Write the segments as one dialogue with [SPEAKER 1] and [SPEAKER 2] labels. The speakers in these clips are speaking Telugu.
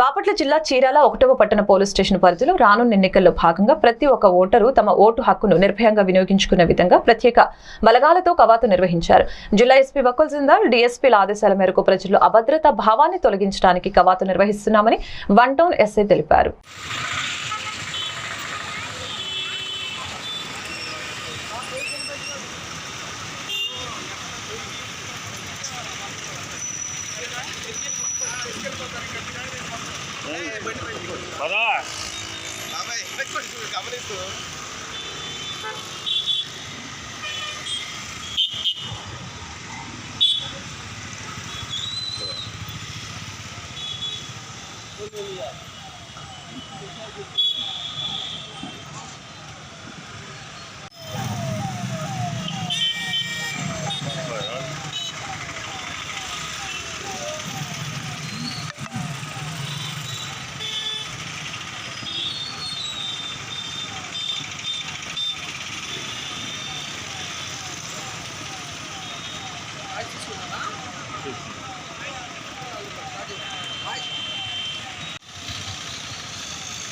[SPEAKER 1] బాపట్ల జిల్లా చీరాల ఒకటవ పట్టణ పోలీస్ స్టేషన్ పరిధిలో రానున్న ఎన్నికల్లో భాగంగా ప్రతి ఒక్క ఓటరు తమ ఓటు హక్కును నిర్భయంగా వినియోగించుకునే విధంగా ప్రత్యేక బలగాలతో కవాతు నిర్వహించారు. జిల్లా ఎస్పీ బకుల్ జిందాల్ డీఎస్పీల ఆదేశాల మేరకు ప్రజల్లో అభద్రతా భావాన్ని తొలగించడానికి కవాతు నిర్వహిస్తున్నామని వన్ టౌన్ ఎస్ఐ తెలిపారు.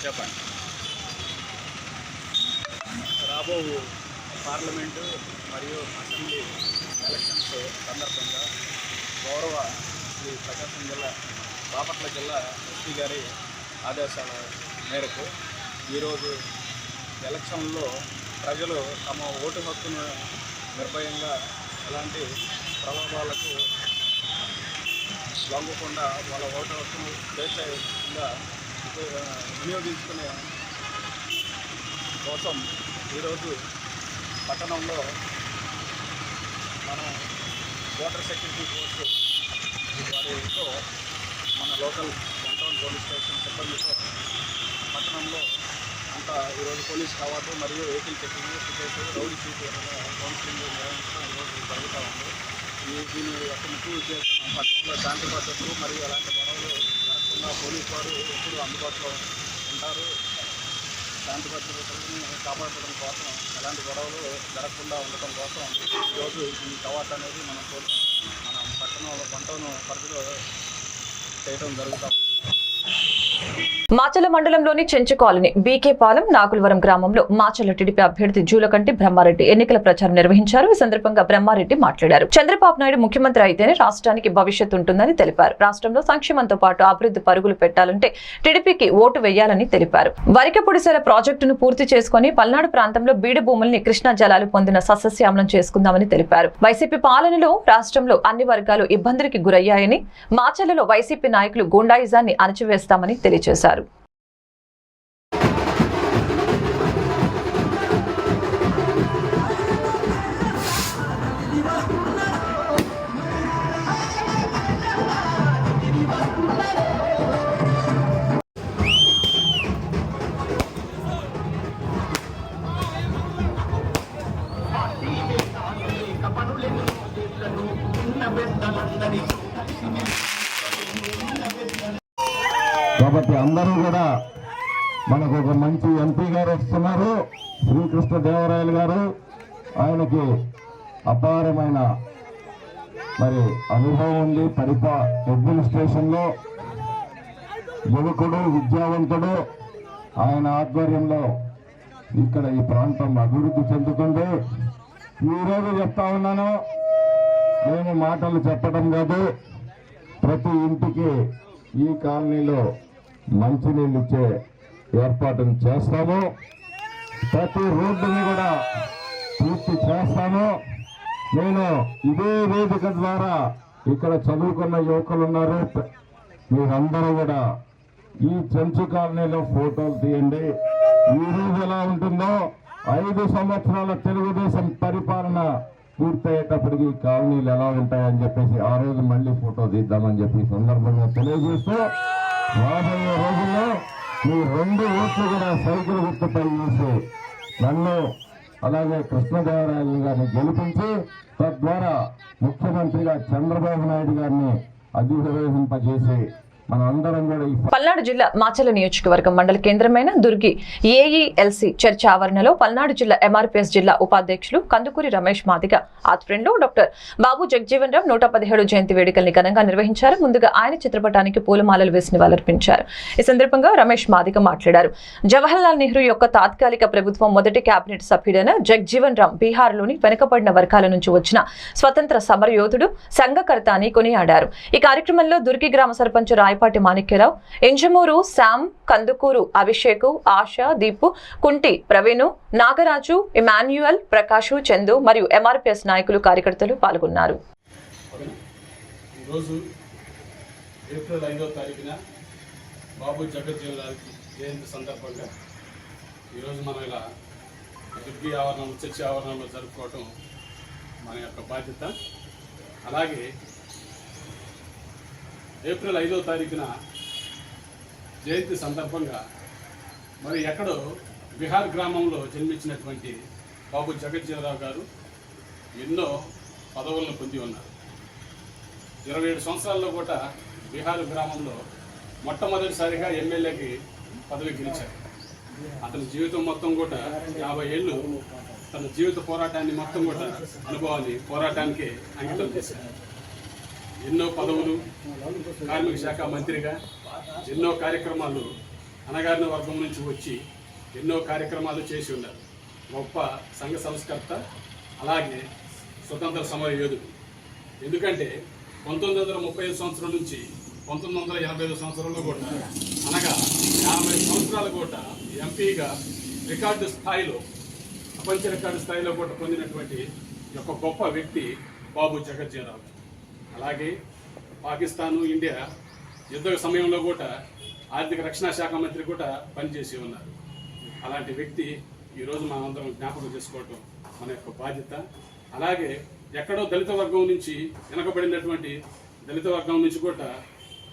[SPEAKER 2] చెప్పండి. రాబో పార్లమెంటు మరియు అసెంబ్లీ ఎలక్షన్స్ సందర్భంగా గౌరవ శ్రీ ప్రకాశం జిల్లా బాపట్ల జిల్లా ఎస్పీ గారి ఆదేశాల మేరకు ఈరోజు ఎలక్షన్లో ప్రజలు తమ ఓటు హక్కును నిర్భయంగా ఎలాంటి ప్రలోభాలకు లొంగకుండా వాళ్ళ ఓటు హక్కును స్వేచ్ఛగా వినియోగించుకునే కోసం ఈరోజు పట్టణంలో మనం వాటర్ సెక్యూరిటీ ఫోర్స్ వారితో మన లోకల్ వన్ పోలీస్ స్టేషన్ సిబ్బందితో పట్టణంలో అంతా ఈరోజు పోలీస్ కావాలి మరియు vehicle checking ticket rowdy sheet counselling నిర్వహించడం ఈరోజు జరుగుతూ ఉంది. ఈ దీని యొక్క ముఖ్య ఉద్దేశం పట్టణంలో శాంతి భద్రతలు మరియు అలాంటి గొడవలు జరగకుండా పోలీస్ వారు ఎప్పుడు అందుబాటులో ఉంటారు శాంతి భద్రతలను కాపాడుకోవడం కోసం ఎలాంటి గొడవలు జరగకుండా ఉండటం కోసం ఈరోజు ఈ కవాట్ అనేది మనం కోరుకు మన పట్టణంలో పంటను పరిధిలో చేయడం జరుగుతూ ఉంది.
[SPEAKER 1] మాచల మండలంలోని చెంచు కాలనీ బీకే పాలెం నాగులవరం గ్రామంలో మాచల టీడీపీ అభ్యర్థి జూలకంటి బ్రహ్మారెడ్డి ఎన్నికల ప్రచారం నిర్వహించారు. ఈ సందర్భంగా బ్రహ్మారెడ్డి మాట్లాడారు. చంద్రబాబు నాయుడు ముఖ్యమంత్రి అయితేనే రాష్ట్రానికి భవిష్యత్తు ఉంటుందని తెలిపారు. రాష్ట్రంలో సంక్షేమంతో పాటు అభివృద్ధి పరుగులు పెట్టాలంటే టీడీపీకి ఓటు వేయాలని తెలిపారు. వరికపొడిసెల ప్రాజెక్టును పూర్తి చేసుకుని పల్నాడు ప్రాంతంలో బీడు భూముల్ని కృష్ణా జలాలు పొందిన సస్యశ్యామలం చేసుకుందామని తెలిపారు. వైసీపీ పాలనలో రాష్ట్రంలో అన్ని వర్గాలు ఇబ్బందులకి గురయ్యాయని మాచలలో వైసీపీ నాయకులు గూండాయిజాన్ని అణచివేస్తామని తెలిపారు
[SPEAKER 3] కాబట్టి అందరూ కూడా మనకు ఒక మంచి ఎంపీ గారు వస్తున్నారు. శ్రీకృష్ణ దేవరాయలు గారు. ఆయనకి అపారమైన మరి అనుభవం ఉంది. పరిపా అడ్మినిస్ట్రేషన్లో యువకుడు విద్యావంతుడు. ఆయన ఆధ్వర్యంలో ఇక్కడ ఈ ప్రాంతం అభివృద్ధి చెందుతుంది. ఈరోజు చెప్తా ఉన్నాను మేము మాటలు చెప్పడం కాదు. ప్రతి ఇంటికి ఈ కాలనీలో మంచినీళ్ళు ఇచ్చే ఏర్పాటును చేస్తాము. ప్రతి రోడ్డుని కూడా పూర్తి చేస్తాము. నేను ఇదే వేదిక ద్వారా ఇక్కడ చదువుకున్న యువకులు ఉన్నారు. మీరందరూ కూడా ఈ చెంచు కాలనీలో ఫోటోలు తీయండి. ఈ రోజు ఎలా ఉంటుందో ఐదు సంవత్సరాల తెలుగుదేశం పరిపాలన పూర్తయ్యేటప్పటికి ఈ కాలనీలు ఎలా ఉంటాయని చెప్పేసి ఆ రోజు మళ్ళీ ఫోటో తీద్దామని చెప్పి సందర్భంగా తెలియజేస్తూ రాబోయే రోజుల్లో మీ రెండు ఓట్లు కూడా సైకిల్ గుర్తుపై వేసి నన్ను అలాగే కృష్ణదేవరాయలు గారిని గెలిపించి తద్వారా ముఖ్యమంత్రిగా చంద్రబాబు నాయుడు గారిని అధిరోహింపజేసి
[SPEAKER 1] పల్నాడు జిల్లా మాచల నియోజకవర్గం మండల కేంద్రమైన దుర్గి ఏఈఎల్సి చర్చ ఆవరణలో పల్నాడు జిల్లా ఎంఆర్పీఎస్ జిల్లా ఉపాధ్యక్షులు కందుకూరి రమేష్ మాదిగ ఆధ్వర్యంలో డాక్టర్ బాబు జగజీవన్ రామ్ నూట పదిహేడు జయంతి వేడుకల్ని ఘనంగా నిర్వహించారు. ముందుగా ఆయన చిత్రపటానికి పూలమాలలు వేసి నివాళులర్పించారు. ఈ సందర్భంగా రమేష్ మాదిగ మాట్లాడారు. జవహర్లాల్ నెహ్రూ యొక్క తాత్కాలిక ప్రభుత్వం మొదటి కేబినెట్ సభ్యుడైన జగజీవన్ రామ్ బీహార్లోని వెనుకబడిన వర్గాల నుంచి వచ్చిన స్వతంత్ర సమరయోధుడు సంఘకర్త అని కొనియాడారు. ఈ కార్యక్రమంలో దుర్గి గ్రామ సర్పంచ్ రాయపాటి మాణిక్యరావు ఎంజమూరు శామ్ కందుకూరు అభిషేకు ఆశ దీపు కుంటి ప్రవీణు నాగరాజు ఇమాన్యుయల్ ప్రకాషు చందు మరియు ఎంఆర్పిఎస్ నాయకులు కార్యకర్తలు పాల్గొన్నారు.
[SPEAKER 4] ఈరోజు ఏప్రిల్ ఐదో తారీఖున బాబు జగజ్జీవన్ రామ్ జయంతి సందర్భంగా ఈరోజు మనం ఇలా దుర్గి ఆవరణం చర్చి ఆవరణంలో జరుపుకోవటం మన యొక్క బాధ్యత. అలాగే ఏప్రిల్ ఐదో తారీఖున జయంతి సందర్భంగా మరి ఎక్కడో బీహార్ గ్రామంలో జన్మించినటువంటి బాబు జగజ్జీవనరావు గారు ఎన్నో పదవులను పొంది ఉన్నారు. ఇరవై ఏడు సంవత్సరాల్లో కూడా బీహార్ గ్రామంలో మొట్టమొదటిసారిగా ఎమ్మెల్యేకి పదవి గెలిచారు. అతని జీవితం మొత్తం కూడా యాభై ఏళ్ళు తన జీవిత పోరాటాన్ని మొత్తం కూడా అనుభవాన్ని పోరాటానికి అంకితం చేశారు. ఎన్నో పదవులు కార్మిక శాఖ మంత్రిగా ఎన్నో కార్యక్రమాలు అనగారిన వర్గం నుంచి వచ్చి ఎన్నో కార్యక్రమాలు చేసి ఉన్నారు. గొప్ప సంఘ సంస్కర్త అలాగే స్వతంత్ర సమర యోధుడు. ఎందుకంటే పంతొమ్మిది వందల ముప్పై ఐదు సంవత్సరం నుంచి పంతొమ్మిది వందల ఎనభై ఐదు సంవత్సరంలో కూడా అనగా యాభై సంవత్సరాలు కూడా ఎంపీగా రికార్డు స్థాయిలో ప్రపంచ రికార్డు స్థాయిలో కూడా పొందినటువంటి ఒక గొప్ప వ్యక్తి బాబు జగజ్జీరావు అలాగే పాకిస్తాను ఇండియా యుద్ధ సమయంలో కూడా ఆర్థిక రక్షణ శాఖ మంత్రి కూడా పనిచేసి ఉన్నారు. అలాంటి వ్యక్తి ఈరోజు మనం అందరం జ్ఞాపకం చేసుకోవటం మన యొక్క బాధ్యత. అలాగే ఎక్కడో దళిత వర్గం నుంచి వెనకబడినటువంటి దళిత వర్గం నుంచి కూడా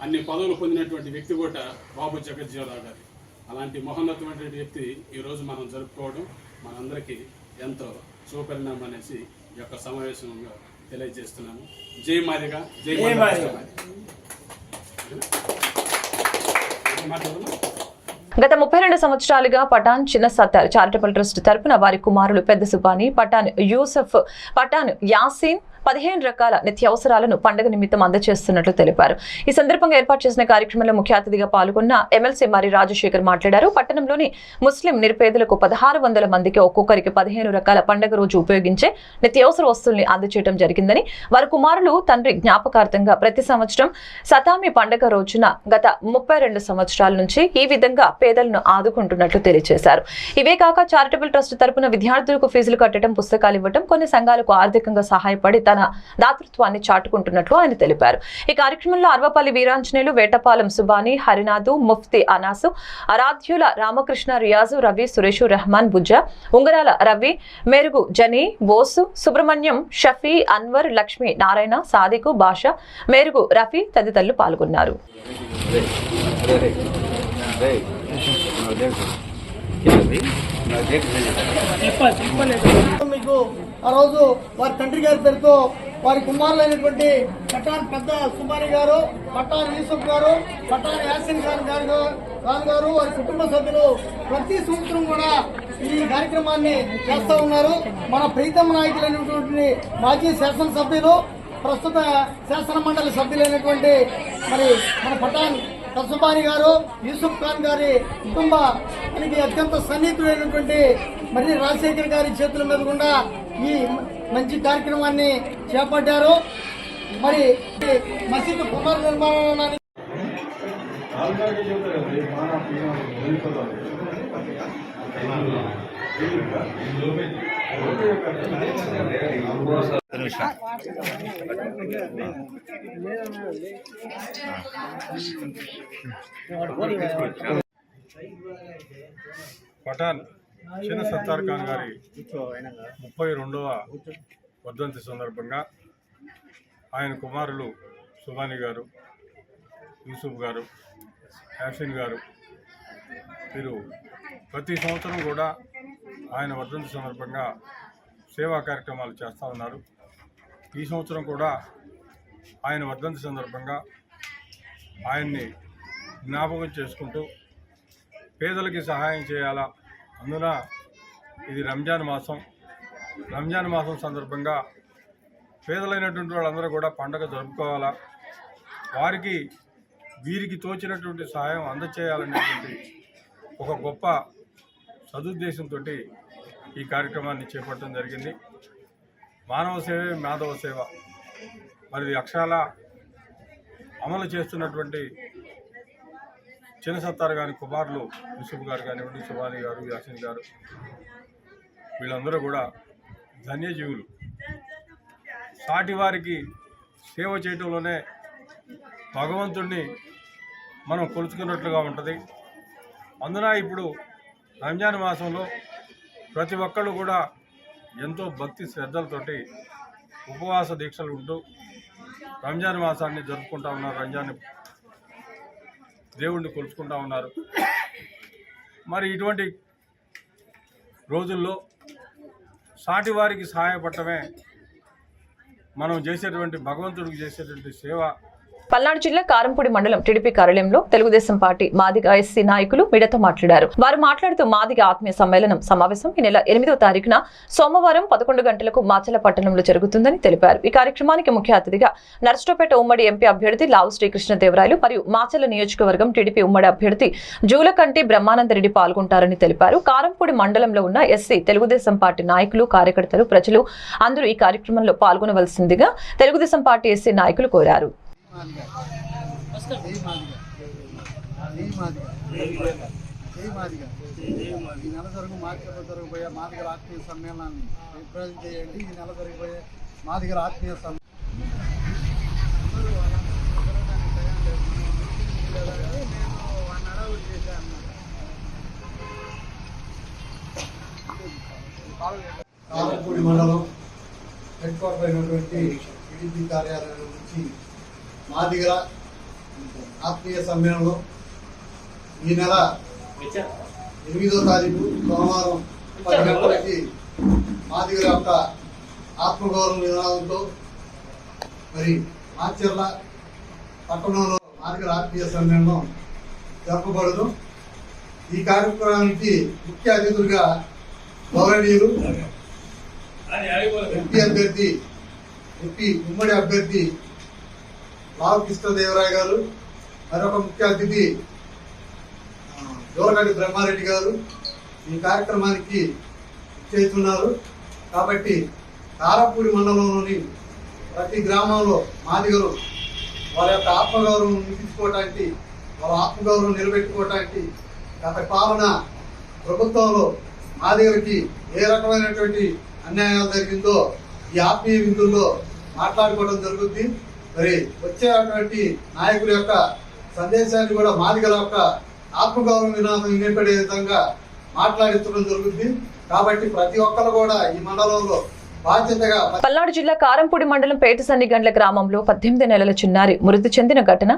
[SPEAKER 4] అన్ని పదవులు పొందినటువంటి వ్యక్తి కూడా బాబు జగజ్జీవరావు గారు. అలాంటి మహోన్నతమైనటువంటి వ్యక్తి ఈరోజు మనం జరుపుకోవడం మనందరికీ ఎంతో శుభపరిణామం అనేసి ఈ యొక్క సమావేశంగా తెలియజేస్తున్నాము జై మాదిగా జై మాదిగా.
[SPEAKER 1] గత ముప్పై రెండు సంవత్సరాలుగా పఠాన్ చిన్న సత్తార్ చారిటబుల్ ట్రస్ట్ తరపున వారి కుమారులు పెద్ద సుబాని పఠాన్ యూసఫ్ పఠాన్ యాసీన్ పదిహేను రకాల నిత్యావసరాలను పండుగ నిమిత్తం అందజేస్తున్నట్లు తెలిపారు. ఈ సందర్భంగా ఏర్పాటు చేసిన కార్యక్రమంలో ముఖ్య అతిథిగా పాల్గొన్న ఎమ్మెల్సీ మరి రాజశేఖర్ మాట్లాడారు. పట్టణంలోని ముస్లిం నిరుపేదలకు పదహారు వందల మందికి ఒక్కొక్కరికి పదిహేను రకాల పండుగ రోజు ఉపయోగించే నిత్యావసర వస్తువుల్ని అందజేయడం జరిగిందని వారి కుమారులు తండ్రి జ్ఞాపకార్థంగా ప్రతి సంవత్సరం సతామి పండుగ రోజున గత ముప్పై రెండు సంవత్సరాల నుంచి ఈ విధంగా పేదలను ఆదుకుంటున్నట్లు తెలియజేశారు ఇవే కాక చారిటబుల్ ట్రస్ట్ తరపున విద్యార్థులకు ఫీజులు కట్టడం పుస్తకాలు ఇవ్వడం కొన్ని సంఘాలకు ఆర్థికంగా సహాయపడి తన దాతృత్వాన్ని చాటుకుంటున్నట్లు ఆయన తెలిపారు. ఈ కార్యక్రమంలో అర్వపల్లి వీరాంజనేయులు వేటపాలెం సుబాని హరినాథు ముఫ్తీ అనాసు ఆరాధ్యుల రామకృష్ణ రియాజు రవి సురేషు రెహమాన్ బుజ్జ ఉంగరాల రవి మెరుగు జనీ బోసు సుబ్రహ్మణ్యం షఫీ అన్వర్ లక్ష్మి నారాయణ సాదికు భాష మెరుగు రఫీ తదితరులు పాల్గొన్నారు.
[SPEAKER 5] మీకు ఆ రోజు వారి తండ్రి గారి పేరుతో వారి కుమారులైనటువంటి పట్టాన్ పెద్ద సుమారి గారు పట్టాన్ యూసుఫ్ గారు పట్టాన్ యాసిన్ ఖాన్ గారు ఖాన్ గారు వారి కుటుంబ సభ్యులు ప్రతి సంవత్సరం కూడా ఈ కార్యక్రమాన్ని చేస్తూ ఉన్నారు. మన ప్రీతమ నాయకులైనటువంటి మాజీ శాసనసభ్యులు ప్రస్తుత శాసన మండలి సభ్యులైనటువంటి మరి మన పట్టాన్ కసుబాని గారు యూసుఫ్ ఖాన్ గారి కుటుంబానికి అత్యంత సన్నిహితుడైనటువంటి మరి రాజశేఖర్ గారి చేతుల మీద కూడా ఈ మంచి కార్యక్రమాన్ని చేపట్టారు. మరి మసీదు పునర్నిర్మాణానికి
[SPEAKER 6] పఠాన్ చిన్న సత్తార్ ఖాన్ గారి ముప్పై రెండవ వర్ధంతి సందర్భంగా ఆయన కుమారులు సుబాని గారు యూసుఫ్ గారు యాసిన్ గారు వీరు ప్రతి సంవత్సరం కూడా ఆయన వర్ధంతి సందర్భంగా సేవా కార్యక్రమాలు చేస్తూ ఉన్నారు. ఈ సంవత్సరం కూడా ఆయన వర్ధంతి సందర్భంగా ఆయన్ని జ్ఞాపకం చేసుకుంటూ పేదలకి సహాయం చేయాలా? అందున ఇది రంజాన్ మాసం. రంజాన్ మాసం సందర్భంగా పేదలైనటువంటి వాళ్ళందరూ కూడా పండగ జరుపుకోవాలా? వారికి వీరికి తోచినటువంటి సహాయం అందచేయాలనేటువంటి ఒక గొప్ప సదుద్దేశంతో ఈ కార్యక్రమాన్ని చేపట్టడం జరిగింది. మానవ సేవే మాధవ సేవ. మరి ఇది అక్షరాల అమలు చేస్తున్నటువంటి చిన్న సత్తారు గారి కుమారులు యూసుఫ్ గారు కానివ్వండి సుభాని గారు యాసిన్ గారు వీళ్ళందరూ కూడా ధన్యజీవులు. సాటి వారికి సేవ చేయటంలోనే భగవంతుణ్ణి మనం కొలుచుకున్నట్లుగా ఉంటుంది. అందున ఇప్పుడు రంజాన్ మాసంలో ప్రతి ఒక్కళ్ళు కూడా ఎంతో భక్తి శ్రద్ధలతోటి ఉపవాస దీక్షలు ఉంటూ రంజాన్ మాసాన్ని జరుపుకుంటా ఉన్నారు రంజాన్ దేవుణ్ణి కొలుచుకుంటా ఉన్నారు. మరి ఇటువంటి రోజుల్లో సాటి వారికి సహాయపడటమే మనం చేసేటువంటి భగవంతుడికి చేసేటువంటి సేవ.
[SPEAKER 1] పల్నాడు జిల్లా కారంపూడి మండలం టీడీపీ కార్యాలయంలో తెలుగుదేశం పార్టీ మాదిగ ఎస్సీ నాయకులు మీడియాతో మాట్లాడారు. వారు మాట్లాడుతూ మాదిగ ఆత్మీయ సమ్మేళనం సమావేశం ఈ నెల ఎనిమిదవ తారీఖున సోమవారం పదకొండు గంటలకు మాచల పట్టణంలో జరుగుతుందని తెలిపారు. ఈ కార్యక్రమానికి ముఖ్య అతిథిగా నర్సరావుపేట ఉమ్మడి ఎంపీ అభ్యర్థి లావు శ్రీకృష్ణదేవరాయలు మరియు మాచల నియోజకవర్గం టీడీపీ ఉమ్మడి అభ్యర్థి జూలకంటి బ్రహ్మానందరెడ్డి పాల్గొంటారని తెలిపారు. కారంపూడి మండలంలో ఉన్న ఎస్సీ తెలుగుదేశం పార్టీ నాయకులు కార్యకర్తలు ప్రజలు అందరూ ఈ కార్యక్రమంలో పాల్గొనవలసిందిగా తెలుగుదేశం పార్టీ ఎస్సీ నాయకులు కోరారు.
[SPEAKER 5] ఈ నెల జరుగు మార్కెట్లో జరగబోయే మాదిగల ఆత్మీయ సమ్మేళనాన్ని రిప్రజెంట్ చేయండి ఈ నెల జరిగిపోయే మాదిగల ఆత్మీయ సమ్మేళనం కారంపూడి మండలం హెడ్ క్వార్టర్ అయినటువంటి టీడీపీ కార్యాలయం నుంచి మాదిగల ఆత్మీయ సమ్మేళనం ఈ నెల ఎనిమిదో తారీఖు సోమవారం పది గంటలకి మాదిగల యొక్క ఆత్మగౌరవ నినాదంతో మరి మాచర్ల పట్టణంలో మాదిగల ఆత్మీయ సమ్మేళనం జరపబడదు ఈ కార్యక్రమానికి ముఖ్య అతిథులుగా గౌరవనీయులు ఎంపీ అభ్యర్థి ఎంపీ ఉమ్మడి అభ్యర్థి లావు కృష్ణదేవరాయ గారు మరొక ముఖ్య అతిథి జోరగడ్డి బ్రహ్మారెడ్డి గారు ఈ కార్యక్రమానికి చేస్తున్నారు. కాబట్టి తారపూడి మండలంలోని ప్రతి గ్రామంలో మాదిగలు వారి యొక్క ఆత్మగౌరవం నిలుపుకోవటానికి వాళ్ళ ఆత్మగౌరవం నిలబెట్టుకోవటానికి గత పాలన ప్రభుత్వంలో మాదిగలకి ఏ రకమైనటువంటి అన్యాయాలు జరిగిందో ఈ ఆత్మీయ విందుల్లో మాట్లాడుకోవడం జరుగుద్ది. మరి వచ్చేటువంటి నాయకుల యొక్క సందేశాన్ని కూడా మాదిగల యొక్క ఆత్మగౌరవ నినాదం వినిపడే విధంగా మాట్లాడించడం జరుగుతుంది. కాబట్టి ప్రతి ఒక్కరు కూడా ఈ మండలంలో
[SPEAKER 1] పల్నాడు జిల్లా కారంపూడి మండలం పేటసన్ని గండ్ల గ్రామంలో పద్దెనిమిది నెలల చిన్నారి మృతి చెందిన ఘటన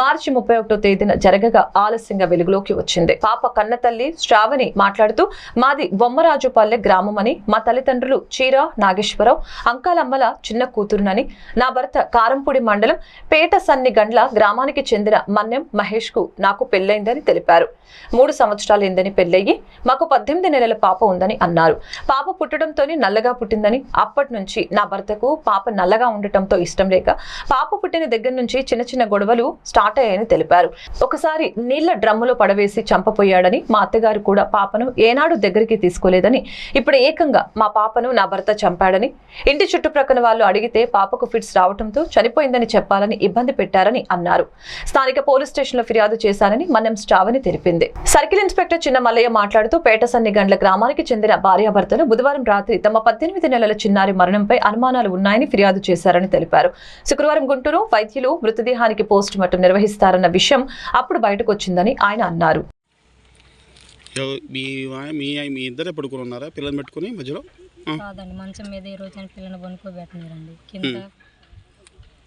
[SPEAKER 1] మార్చి ముప్పై ఒకటో తేదీన జరగగా ఆలస్యంగా వెలుగులోకి వచ్చింది. పాప కన్నతల్లి శ్రావణి మాట్లాడుతూ మాది బొమ్మరాజుపల్లె గ్రామం అని మా తల్లిదండ్రులు చీర నాగేశ్వరరావు అంకాలమ్మల చిన్న కూతురునని నా భర్త కారంపూడి మండలం పేట సన్నిగండ్ల గ్రామానికి చెందిన మన్యం మహేష్కు నాకు పెళ్ళైందని తెలిపారు. మూడు సంవత్సరాలైందని పెళ్ళయ్యి మాకు పద్దెనిమిది నెలల పాప ఉందని అన్నారు. పాప పుట్టడంతోనే నల్లగా పుట్టిందని అప్పటి నుంచి నా భర్తకు పాప నల్లగా ఉండటంతో ఇష్టం లేక పాప పుట్టిన దగ్గర నుంచి చిన్న చిన్న గొడవలు స్టార్ట్ అయ్యాయని తెలిపారు. ఒకసారి నీళ్ళ డ్రమ్ములో పడవేసి చంపపోయాడని మా అత్తగారు కూడా పాపను ఏనాడు దగ్గరికి తీసుకోలేదని ఇప్పుడు ఏకంగా మా పాపను నా భర్త చంపాడని ఇంటి చుట్టుప్రక్కల వాళ్ళు అడిగితే పాపకు ఫిట్స్ రావడంతో చనిపోయిందని చెప్పాలని ఇబ్బంది పెట్టారని అన్నారు. స్థానిక పోలీస్ స్టేషన్లో ఫిర్యాదు చేశానని మన్నం స్టావని తెలిపింది. సర్కిల్ ఇన్స్పెక్టర్ చిన్న మల్లయ్య మాట్లాడుతూ పేటసన్ని గండ్ల గ్రామానికి చెందిన భార్యాభర్తలు బుధవారం రాత్రి తమ పద్దెనిమిది నెలల చిన్నారి మరణంపై అనుమానాలు ఉన్నాయని ఫిర్యాదు చేశారని తెలిపారు. శుక్రవారం గుంటూరు వైద్యులు మృతదేహానికి పోస్ట్ మార్టం నిర్వహిస్తారన్న విషయం అప్పుడు బయటకు వచ్చిందని ఆయన అన్నారు.
[SPEAKER 7] మీ వా- మీ మీ ఇద్దరే పడుకుని ఉన్నారా? పిల్లలు పెట్టుకుని మధ్యలో? ఆ,
[SPEAKER 8] కాదండి మంచం మీద ఈ రోజు నేను పిల్లని పనుకోబెట్టినారండి కింద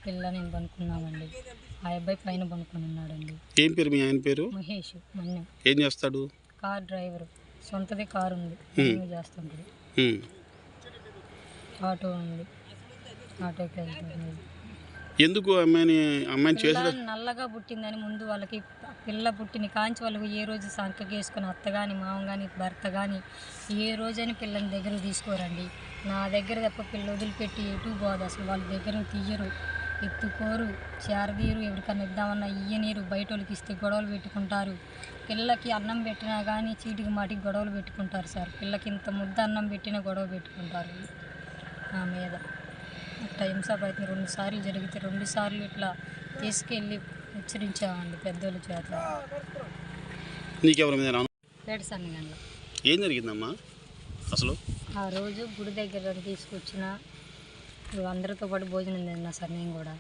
[SPEAKER 8] పిల్ల నేను పనుకున్నామండి ఆ అబ్బాయి పైన పనుకొని ఉన్నాడండి.
[SPEAKER 7] ఏం పేరు మీ ఆయన పేరు?
[SPEAKER 8] మహేష్
[SPEAKER 7] ఏం చేస్తాడు?
[SPEAKER 8] Car driver. సొంతది కారు ఉంది
[SPEAKER 7] ఉమ్.
[SPEAKER 8] ఆటో ఉంది. ఆటోకి వెళ్తాడు
[SPEAKER 7] ఎందుకు అమ్మాయిని అమ్మాయిని
[SPEAKER 8] పిల్ల నల్లగా పుట్టిందని ముందు వాళ్ళకి పిల్ల పుట్టిన కాంచి వాళ్ళకి ఏ రోజు సంకకి వేసుకుని అత్త కానీ మామ కానీ భర్త కానీ ఏ రోజని పిల్లని దగ్గర తీసుకోరండి. నా దగ్గర తప్ప పిల్ల వదిలిపెట్టి ఎటు పోదు అసలు. వాళ్ళ దగ్గర తీయరు. ఎత్తుకోరు. చేరదీరు. ఎవరికన్నా ఇద్దామన్నా ఇయ్యనీరు. బయట వాళ్ళకి ఇస్తే గొడవలు పెట్టుకుంటారు. పిల్లకి అన్నం పెట్టినా కానీ చీటికి మాటికి గొడవలు పెట్టుకుంటారు సార్. పిల్లకి ఇంత ముద్ద అన్నం పెట్టినా గొడవ పెట్టుకుంటారు. నా మీద. అట్లా హింసాపైతే రెండు సార్లు జరిగితే రెండు సార్లు ఇట్లా తీసుకెళ్ళి హెచ్చరించామండి పెద్దోళ్ళ చేత.
[SPEAKER 7] ఏం జరిగిందమ్మా? అసలు?
[SPEAKER 8] ఆ రోజు గుడి దగ్గర తీసుకొచ్చిన అందరితో పాటు భోజనం తిన్నా సార్ నేను కూడా.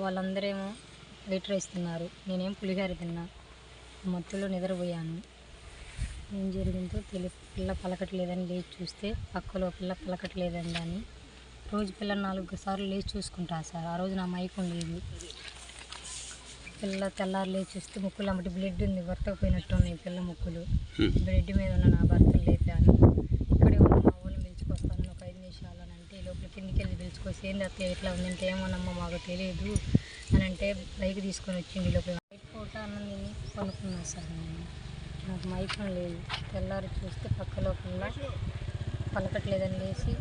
[SPEAKER 8] వాళ్ళందరేమో వైట్ రైస్ తిన్నారు నేనేం పులిహార తిన్నా. మత్తులో నిద్రపోయాను. ఏం జరిగిందో తెలి పిల్ల పలకట్లేదని లేచి చూస్తే పక్కలో పిల్ల పలకట్లేదని అని. రోజు పిల్ల నాలుగు సార్లు లేచి చూసుకుంటా సార్. ఆ రోజు నా మైకం లేదు పిల్ల తెల్లారు లేచి చూస్తే ముక్కులు అమ్మటి బ్లడ్ ఉంది. భర్త పోయినట్టు ఉన్నాయి పిల్ల ముక్కులు. బ్లడ్ మీద ఉన్న నా భర్తను లేపాను ఇక్కడే ఉన్న మా ఊళ్ళని పిలుచుకొస్తాను ఒక ఐదు నిమిషాలు అని అంటే ఈ లోపల తీసుకొచ్చి వెళ్ళి పిలుచుకొస్తే ఏంది ఇట్లా ఉందంటే ఏమోనమ్మా మాకు తెలియదు అని అంటే బైక్ తీసుకొని వచ్చింది లోపల. బయట పూట అన్నం తిని కొనుక్కున్నా సార్ నేను. నాకు మైకం లేదు. తెల్లారి చూస్తే పక్క లోపల పలకట్లేదని లేచి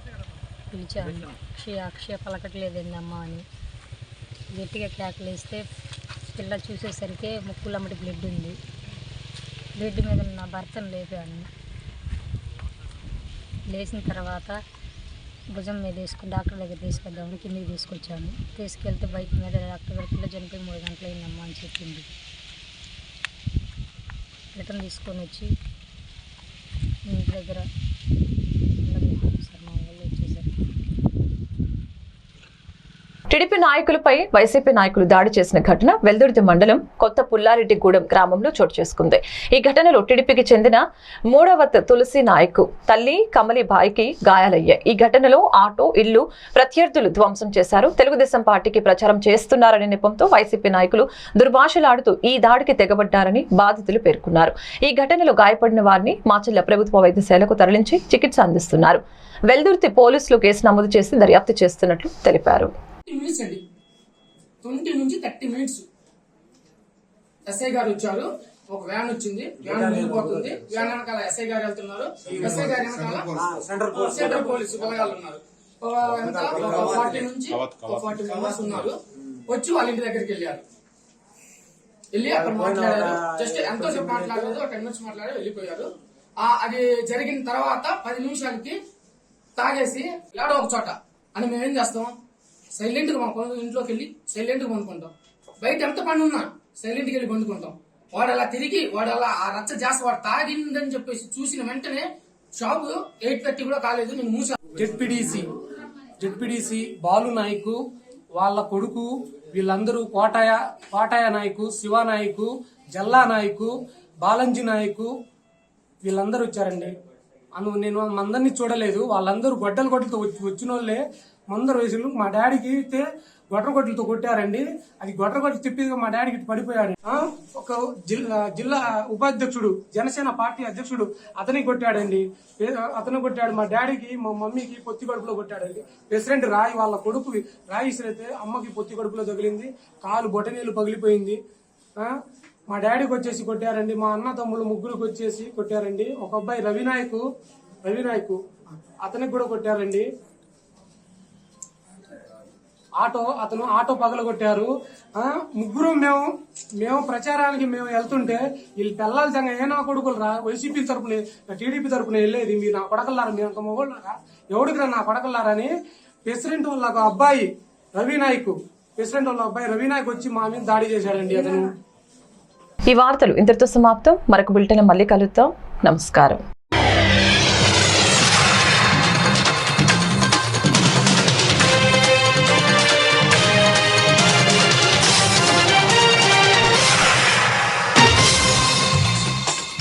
[SPEAKER 8] పిలిచాను. అక్షయ అక్షయ పలకట్లేదండి అమ్మ అని. గట్టిగా కేకలేస్తే పిల్ల చూసేసరికి ముక్కులమ్మటి బ్లడ్ ఉంది. బ్లడ్ మీద నా భర్తను లేపాను. లేచిన తర్వాత భుజం మీద వేసుకుని డాక్టర్ దగ్గర తీసుకెళ్దామని కిందికి తీసుకొచ్చాను. తీసుకెళ్తే బైక్ మీద డాక్టర్ గారు పిల్ల చనిపోయి మూడు గంటలు అయిందమ్మా అని చెప్పింది. రిటర్న్ తీసుకొని వచ్చి ఇంటి దగ్గర ఉండబెట్టాను సార్ మా వాళ్ళు వచ్చేసరికి
[SPEAKER 1] టీడీపీ నాయకులపై వైసీపీ నాయకులు దాడి చేసిన ఘటన వెల్దుర్తి మండలం కొత్త పుల్లారెడ్డిగూడెం గ్రామంలో చోటు చేసుకుంది. ఈ ఘటనలో టీడీపీకి చెందిన మూడవత్ తులసి నాయక్ తల్లి కమలిబాయికి గాయాలయ్యాయి. ఈ ఘటనలో ఆటో ఇల్లు ప్రత్యర్థులు ధ్వంసం చేశారు. తెలుగుదేశం పార్టీకి ప్రచారం చేస్తున్నారనే నెపంతో వైసీపీ నాయకులు దుర్భాషలాడుతూ ఈ దాడికి తెగబడ్డారని బాధితులు పేర్కొన్నారు. ఈ ఘటనలో గాయపడిన వారిని మాచల్ల ప్రభుత్వ వైద్యశాలకు తరలించి చికిత్స అందిస్తున్నారు. వెల్దుర్తి పోలీసులు కేసు నమోదు చేసి దర్యాప్తు చేస్తున్నట్లు తెలిపారు.
[SPEAKER 9] థర్టీ మినిట్స్ అండి. ట్వంటీ నుంచి థర్టీ మినిట్స్ ఎస్ఐ గారు వచ్చారు. ఒక వ్యాన్ వచ్చింది. వ్యాన్ వెళ్ళిపోతుంది వ్యాన్ వెనకాల ఎస్ఐ గారు వెళ్తున్నారు. ఎస్ఐ గారు వెనకాల సెంట్రల్ పోలీసు పిల్లగాళ్ళు ఉన్నారు. ఒక వెనకాల ఒక ఫార్టీ నుంచి ఫార్టీ మెంబర్స్ ఉన్నారు. వచ్చి వాళ్ళ ఇంటి దగ్గరికి వెళ్ళారు. వెళ్ళి అక్కడ మాట్లాడారు. జస్ట్ ఎంతో సేపు మాట్లాడలేదు ఒక టెన్ మినిట్స్ మాట్లాడి వెళ్ళిపోయారు. ఆ అది జరిగిన తర్వాత పది నిమిషాలకి తాగేసి ఏడో ఒక చోట. అని మేము ఏం చేస్తాం? సైలెంట్గా మా పనులు ఇంట్లోకి వెళ్ళి సైలెంట్గా పండుకుంటాం బయట ఎంత పని ఉన్నా సైలెంట్కి వెళ్ళి పండుకుంటాం వాడు అలా తిరిగి వాడు అలా ఆ రచ్చ చేస్తా వాడు తాగిందని చెప్పేసి చూసిన వెంటనే షాపు ఎయిట్ థర్టీ కూడా కాలేదు నేను మూసా.
[SPEAKER 10] జెడ్పీడీసీ జెడ్పీడీసీ బాలు నాయకు వాళ్ళ కొడుకు వీళ్ళందరూ కోటాయ కోటాయ నాయకు శివ నాయకు జల్లా నాయకు బాలంజీ నాయకు వీళ్ళందరూ వచ్చారండి. అందు నేను మందరిని చూడలేదు. వాళ్ళందరూ గొడ్డలు గొడ్డలతో వచ్చిన వాళ్ళే ముందర వయసులు. మా డాడీకి అయితే గొడ్రగొడ్లతో కొట్టారండి. అది గొడ్రగొడ్లు తిప్పి మా డాడీకి పడిపోయాడు. ఒక జిల్లా జిల్లా ఉపాధ్యక్షుడు జనసేన పార్టీ అధ్యక్షుడు అతనికి కొట్టాడండి. అతను కొట్టాడు. మా డాడీకి మా మమ్మీకి పొత్తి కడుపులో కొట్టాడండి. ప్రెసిడెంట్ రాయి వాళ్ళ కొడుకు రాయి ఇసిరైతే అమ్మకి పొత్తి కడుపులో తగిలింది. కాలు బొటనీళ్ళు పగిలిపోయింది. మా డాడీకి వచ్చేసి కొట్టారండి. మా అన్న తమ్ముళ్ళు ముగ్గురికి వచ్చేసి కొట్టారండి. ఒక అబ్బాయి రవినాయకు రవినాయకు అతనికి కూడా కొట్టారండి. ఆటో అతను ఆటో పగలగొట్టారు. ముగ్గురు మేము మేము ప్రచారానికి మేము వెళ్తుంటే వీళ్ళు తెల్లాల సంగ ఏ నా కొడుకులు రా వైసీపీ తరపున టీడీపీ తరపున వెళ్ళేది మీరు నా కొడకల్లారా మీరు అంత మొగోళ్ళరా? ఎవడికి నా కొడకల్లారని ప్రెసిడెంట్ వాళ్ళ ఒక అబ్బాయి రవి నాయక్ ప్రెసిడెంట్ వాళ్ళ అబ్బాయి రవి నాయక్ వచ్చి మా మీద దాడి చేశాడండి అతను.
[SPEAKER 1] ఈ వార్తలు ఇంతటితో సమాప్తం. మరొక బులెటిన్ మళ్ళీ కలుద్దాం. నమస్కారం.